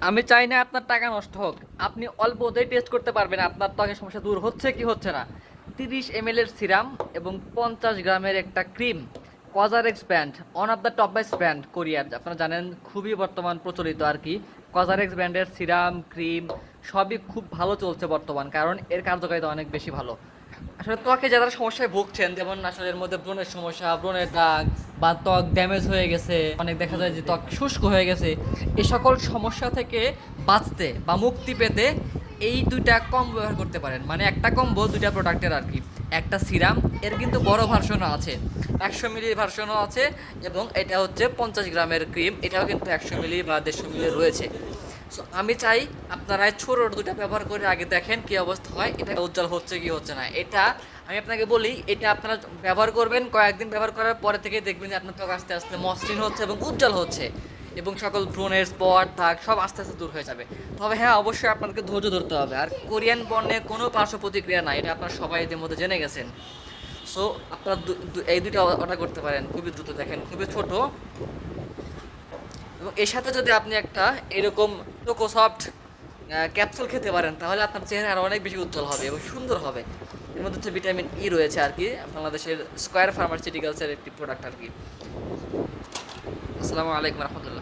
আমি চাই না আপনার টাকা নষ্ট হোক। আপনি অল্প অল্পতেই টেস্ট করতে পারবেন, আপনার ত্বকের সমস্যা দূর হচ্ছে কি হচ্ছে না। তিরিশ এম এর সিরাম এবং পঞ্চাশ গ্রামের একটা cream COSRX brand one of the top best brand কোরিয়ার আপনারা জানেন, খুবই বর্তমান প্রচলিত আর কি। কজার এক্স ব্র্যান্ডের সিরাম, ক্রিম, সবই খুব ভালো চলছে বর্তমান, কারণ এর কার্যকারিতা অনেক বেশি ভালো। আসলে ত্বকে যারা সমস্যায় ভুগছেন, যেমন আসলে এর মধ্যে ব্রণের সমস্যা, ব্রণের দাগ বা ত্বক ড্যামেজ হয়ে গেছে, অনেক দেখা যায় যে ত্বক শুষ্ক হয়ে গেছে, এ সকল সমস্যা থেকে বাঁচতে বা মুক্তি পেতে এই দুইটা কম ব্যবহার করতে পারেন। মানে একটা কম্বো দুইটা প্রোডাক্টের আর কি। একটা সিরাম এর কিন্তু বড় ভার্সনও আছে, একশো মিলি ভার্সনও আছে এবং এটা হচ্ছে পঞ্চাশ গ্রামের ক্রিম এটাও কিন্তু একশো মিলি বা দেড়শো মিলি রয়েছে। আমি চাই আপনারা ছোট দুটা ব্যবহার করে আগে দেখেন কি অবস্থা হয়, এটা উজ্জ্বল হচ্ছে কি হচ্ছে না। এটা আমি আপনাকে বলি, এটা আপনারা ব্যবহার করবেন, কয়েকদিন ব্যবহার করার পরে থেকে দেখবেন যে আপনার ত্বক আস্তে আস্তে মসৃণ হচ্ছে এবং উজ্জ্বল হচ্ছে এবং সকল ব্রণের স্পট, দাগ সব আস্তে আস্তে দূর হয়ে যাবে। তবে হ্যাঁ অবশ্যই আপনাদেরকে ধৈর্য ধরতে হবে। আর কোরিয়ান পণ্যে কোনো পার্শ্ব প্রতিক্রিয়া নাই, এটা আপনারা সবাই এদের মধ্যে জেনে গেছেন। সো আপনারা এই দুইটা অর্ডার করতে পারেন, খুবই দ্রুত দেখেন, খুবই ছোট। এবং এর সাথে যদি আপনি একটা এরকম সফট ক্যাপসুল খেতে পারেন, তাহলে আপনার চেহারা আরও অনেক বেশি উজ্জ্বল হবে এবং সুন্দর হবে। এর মধ্যে হচ্ছে ভিটামিন ই রয়েছে আর কি, বাংলাদেশের স্কোয়ার ফার্মাসিউটিক্যালসের একটি প্রোডাক্ট আর কি। আসসালামু আলাইকুম রহমতুল্লাহ।